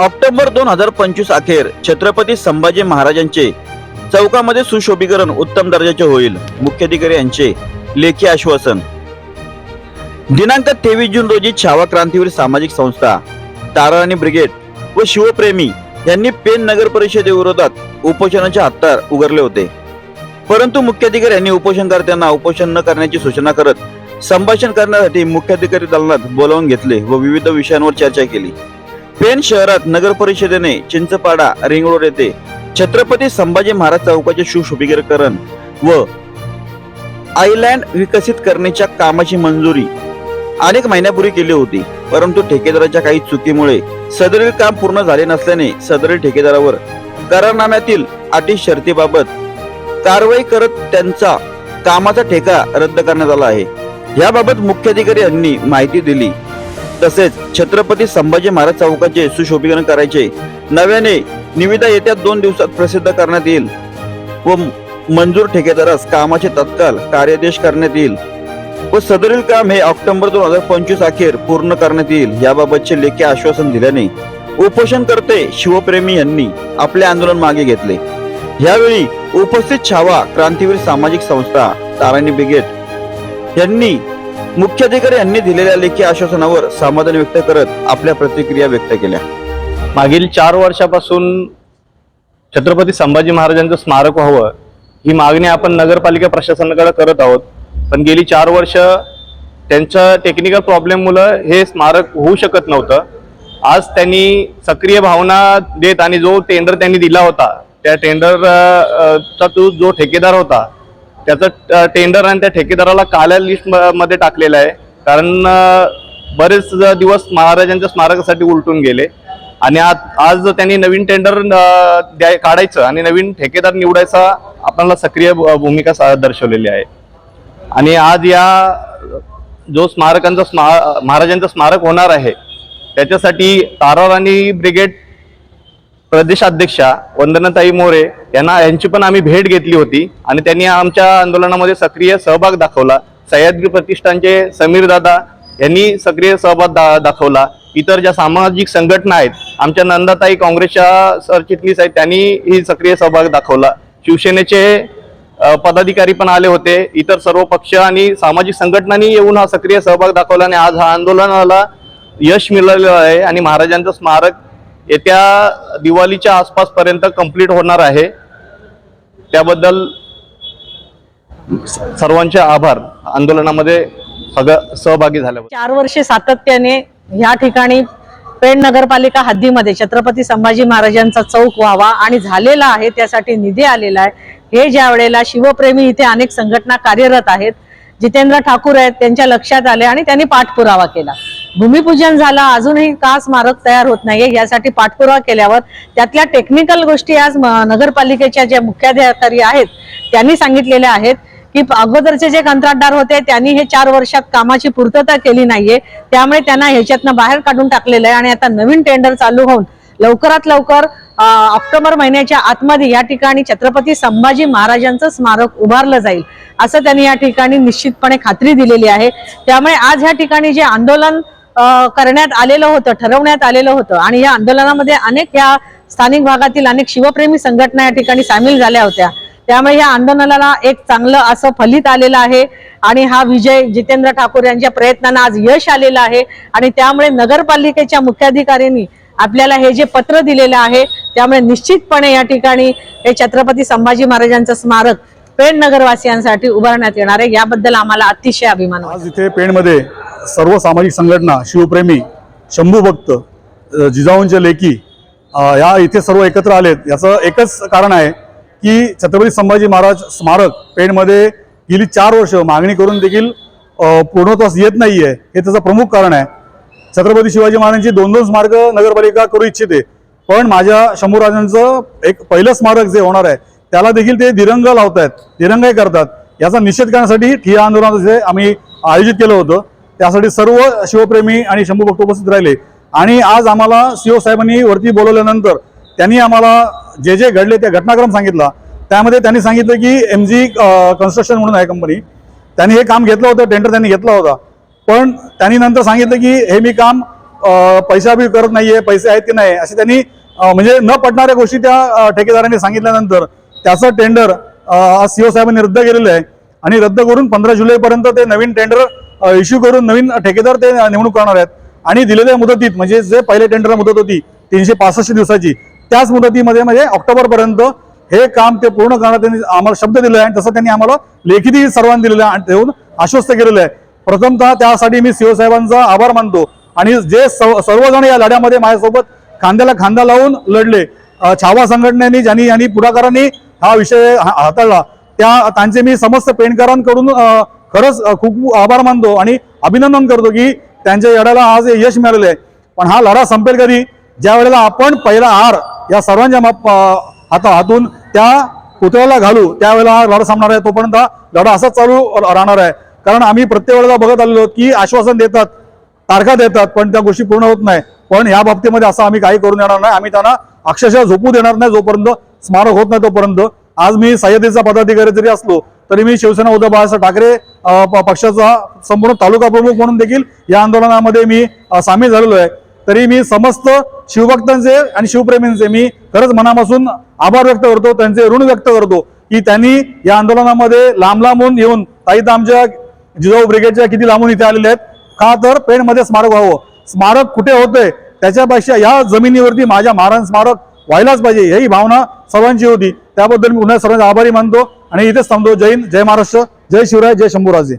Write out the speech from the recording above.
October दोन हजार पंचवीस अखेर छत्रपती संभाजी महाराजांचे चौकामध्ये सुशोभीकरण उत्तम दर्जाचे होईल मुख्याधिकारी यांचे लेखी आश्वासन. दिनांक तेवीस जून रोजी छावा क्रांतीवीर सामाजिक संस्था ताराणी ब्रिगेड व शिवप्रेमी यांनी पेन नगर परिषदेविरोधात उपोषणाचे हत्तार उघडले होते. परंतु मुख्याधिकारी यांनी उपोषणकर्त्यांना उपोषण न करण्याची सूचना करत संभाषण करण्यासाठी मुख्याधिकारी दालनात बोलावून घेतले व विविध विषयांवर चर्चा केली. पेन शहरात नगर परिषदेने चिंचपाडा रिंग रोड येथे छत्रपती संभाजी महाराज चौकाचे सुशोभीकरण व आयलँड विकसित करण्याच्या कामाची मंजुरी अनेक महिन्यापूर्वी केली होती. परंतु ठेकेदाराच्या काही चुकीमुळे सदरील काम पूर्ण झाले नसल्याने सदरील ठेकेदारावर करारनाम्यातील अटी शर्तीबाबत कारवाई करत त्यांचा कामाचा ठेका रद्द करण्यात आला आहे. याबाबत मुख्याधिकारी यांनी माहिती दिली. तसेच छत्रपती संभाजी महाराज चौकाचे सुशोभीकरण करायचे. नव्याने निविदा येत्या दोन दिवसात प्रसिद्ध करण्यात येईल व मंजूर ठेकेदारास कामाचे तत्काल कार्यादेश करण्यात येईल व सदरील काम हे ऑक्टोबर दोन हजार पंचवीस अखेर पूर्ण करण्यात येईल याबाबतचे लेखी आश्वासन दिल्याने उपोषणकर्ते शिवप्रेमी यांनी आपले आंदोलन मागे घेतले. यावेळी उपस्थित छावा क्रांतीवीर सामाजिक संस्था ताराणी ब्रिगेड यांनी मुख्याधिकारी यांनी दिलेल्या लेखी आश्वासनावर समाधान व्यक्त करत आपल्या प्रतिक्रिया व्यक्त केल्या. मागील चार वर्षापासून छत्रपती संभाजी महाराजांचं स्मारक व्हावं ही मागणी आपण नगरपालिका प्रशासनाकडे करत आहोत. पण गेली चार वर्ष त्यांच्या टेक्निकल प्रॉब्लेममुळं हे स्मारक होऊ शकत नव्हतं. आज त्यांनी सक्रिय भावना देत आणि जो टेंडर त्यांनी दिला होता त्या टेंडर चा तो जो ठेकेदार होता त्याचं टेंडर आणि त्या ठेकेदाराला काल्या लिस्टमध्ये टाकलेलं आहे. कारण बरेच दिवस महाराजांच्या स्मारकासाठी उलटून गेले. आणि आज आज त्यांनी नवीन टेंडर द्याय काढायचं आणि नवीन ठेकेदार निवडायचा आपल्याला सक्रिय भ- भूमिका सा- दर्शवलेली आहे. आणि आज या जो स्मारकांचा स्मा महाराजांचं स्मारक होणार आहे त्याच्यासाठी ताराराणी ब्रिगेड प्रदेशाध्यक्षा वंदनाताई मोरे यांना यांची पण आम्ही भेट घेतली होती आणि त्यांनी आमच्या आंदोलनामध्ये सक्रिय सहभाग दाखवला. सह्याद्री प्रतिष्ठानचे समीर दादा यांनी सक्रिय सहभाग दा दाखवला. इतर ज्या सामाजिक संघटना आहेत आमच्या नंदाताई काँग्रेसच्या सरचिटणीस आहेत त्यांनी ही सक्रिय सहभाग दाखवला. शिवसेनेचे पदाधिकारी पण आले होते. इतर सर्व पक्ष आणि सामाजिक संघटनांनी येऊन हा सक्रिय सहभाग दाखवला आणि आज हा आंदोलनाला यश मिळालेलं आहे आणि महाराजांचं स्मारक येत्या दिवाळीच्या आसपासपर्यंत कंप्लीट कंप्लीट होणार आहे. त्याबद्दल सर्वांचे आभार. आंदोलनामध्ये सगळं सहभागी झाल्याबद्दल. चार वर्षे सातत्याने ह्या ठिकाणी पेण नगरपालिका हद्दीमध्ये छत्रपती संभाजी महाराजांचा चौक व्हावा आणि झालेला आहे त्यासाठी निधी आलेला आहे. हे ज्या वेळेला शिवप्रेमी इथे अनेक संघटना कार्यरत आहेत जितेंद्र ठाकूर आहेत त्यांच्या लक्षात आले आणि त्यांनी पाठपुरावा केला. भूमिपूजन झालं अजूनही का स्मारक तयार होत नाहीये. यासाठी पाठपुरावा केल्यावर त्यातल्या टेक्निकल गोष्टी आज नगरपालिकेच्या ज्या मुख्याधिकारी आहेत त्यांनी सांगितलेल्या आहेत की अगोदरचे जे कंत्राटदार होते त्यांनी हे चार वर्षात कामाची पूर्तता केली नाहीये. त्यामुळे त्यांना ह्याच्यातनं बाहेर काढून टाकलेलं आहे आणि आता नवीन टेंडर चालू होऊन लवकरात लवकर ऑक्टोबर महिन्याच्या आतमध्ये या ठिकाणी छत्रपती संभाजी महाराजांचं स्मारक उभारलं जाईल असं त्यांनी या ठिकाणी निश्चितपणे खात्री दिलेली आहे. त्यामुळे आज या ठिकाणी जे आंदोलन करण्यात आलेलं होतं ठरवण्यात आलेलं होतं. आणि या आंदोलनामध्ये अनेक या स्थानिक भागातील अनेक शिवप्रेमी संघटना या ठिकाणी सामील झाल्या होत्या. त्यामुळे या आंदोलनाला एक चांगलं असं फलित आलेलं आहे. आणि हा विजय जितेंद्र ठाकूर यांच्या प्रयत्नांना आज यश आलेलं आहे. आणि त्यामुळे नगरपालिकेच्या मुख्याधिकाऱ्यांनी आपल्याला हे जे पत्र दिलेलं आहे त्यामुळे निश्चितपणे या ठिकाणी हे छत्रपती संभाजी महाराजांचं स्मारक पेण नगरवासियांसाठी उभारण्यात येणार आहे. याबद्दल आम्हाला अतिशय अभिमान आज इथे पेणमध्ये सर्व सामाजिक संघटना शिवप्रेमी शंभू भक्त जिजाऊंचे लेकी या इथे सर्व एकत्र आलेत. याचं एकच कारण आहे की छत्रपती संभाजी महाराज स्मारक पेणमध्ये गेली चार वर्ष मागणी करून देखील पूर्णत्वास येत आहे हे त्याचं प्रमुख कारण आहे. छत्रपती शिवाजी महाराजांची दोन दोन स्मारक नगरपालिका करू इच्छिते. पण माझ्या शंभूराजांचं एक पहिलं स्मारक जे होणार आहे त्याला देखील ते दिरंग लावत आहेत दिरंगाई करतात. याचा निषेध करण्यासाठी ठिया आंदोलन जे आम्ही आयोजित केलं होतं त्यासाठी सर्व शिवप्रेमी आणि शंभू भक्त उपस्थित राहिले. आणि आज आम्हाला सीओ साहेबांनी वरती बोलवल्यानंतर त्यांनी आम्हाला जे जे घडले त्या घटनाक्रम सांगितला. त्यामध्ये त्यांनी सांगितलं की एम जी कन्स्ट्रक्शन म्हणून आहे कंपनी त्यांनी हे काम घेतलं होतं टेंडर त्यांनी घेतला होता. पण त्यांनी नंतर सांगितलं की हे मी काम पैसा बी करत नाहीये पैसे आहेत की नाही असे त्यांनी म्हणजे न पटणाऱ्या गोष्टी त्या ठेकेदारांनी सांगितल्यानंतर त्याचं टेंडर सीओ साहेबांनी रद्द केलेलं आहे. आणि रद्द करून पंधरा जुलैपर्यंत ते नवीन टेंडर इश्यू करून नवीन ठेकेदार ते नेमणूक करणार आहेत. आणि दिलेल्या मुदतीत म्हणजे जे पहिले टेंडर मुदत होती तीनशे पासष्ट दिवसाची त्याच मुदतीमध्ये म्हणजे ऑक्टोबरपर्यंत हे काम ते पूर्ण करणार त्यांनी आम्हाला शब्द दिला आहे आणि तसं त्यांनी आम्हाला लेखीतही सर्वांनी दिलेलं आहे आणि देऊन आश्वस्त केलेलं आहे. प्रथमतः त्यासाठी मी सीओ साहेबांचा आभार मानतो आणि जे सर्वजण या लढ्यामध्ये माझ्यासोबत खांद्याला खांदा लावून लढले. छावा संघटनेनी ज्यांनी आणि पुढाकारांनी हा विषय हा- हाताळला त्या त्यांचे मी समस्त पेंडकारांकडून खरंच खूप आभार मानतो आणि अभिनंदन करतो की त्यांच्या लढ्याला आज यश मिळालेलं आहे. पण हा लढा संपेल कधी? ज्या वेळेला आपण पहिला हार या सर्वांच्या हाता हातून त्या पुतळ्याला घालू त्यावेळेला हा लढा संपणार आहे. तोपर्यंत हा लढा असाच चालू राहणार आहे. कारण आम्ही प्रत्येक वेळेला बघत आलेलो की आश्वासन देतात तारखा देतात पण त्या गोष्टी पूर्ण होत नाही. पण या बाबतीमध्ये असं आम्ही काही करून देणार नाही. आम्ही त्यांना अक्षरशः झोपू देणार नाही जोपर्यंत स्मारक होत नाही तोपर्यंत. आज मी सह्याद्रीचा पदाधिकारी जरी असलो तरी मी शिवसेना उद्धव बाळासाहेब ठाकरे प- पक्षाचा संपूर्ण तालुका प्रमुख म्हणून देखील या आंदोलनामध्ये मी सामील झालेलो आहे. तरी मी समस्त शिवभक्तांचे आणि शिवप्रेमींचे मी खरंच मनापासून आभार व्यक्त करतो त्यांचे ऋण व्यक्त करतो की त्यांनी या आंदोलनामध्ये लांब लांबून येऊन काही तर आमच्या जिजाऊ ब्रिगेडच्या किती लांबून इथे आलेले आहेत का तर पेणमध्ये स्मारक व्हावं. स्मारक कुठे होतंय त्याच्यापेक्षा या जमिनीवरती माझ्या महाराज स्मारक व्हायलाच पाहिजे. ही भावना सर्वांची होती. त्याबद्दल मी पुन्हा सर्वांचे आभारी मानतो. आणि इथेच थांबतो. जय हिंद जय महाराष्ट्र जय शिवराय जय शंभूराजे.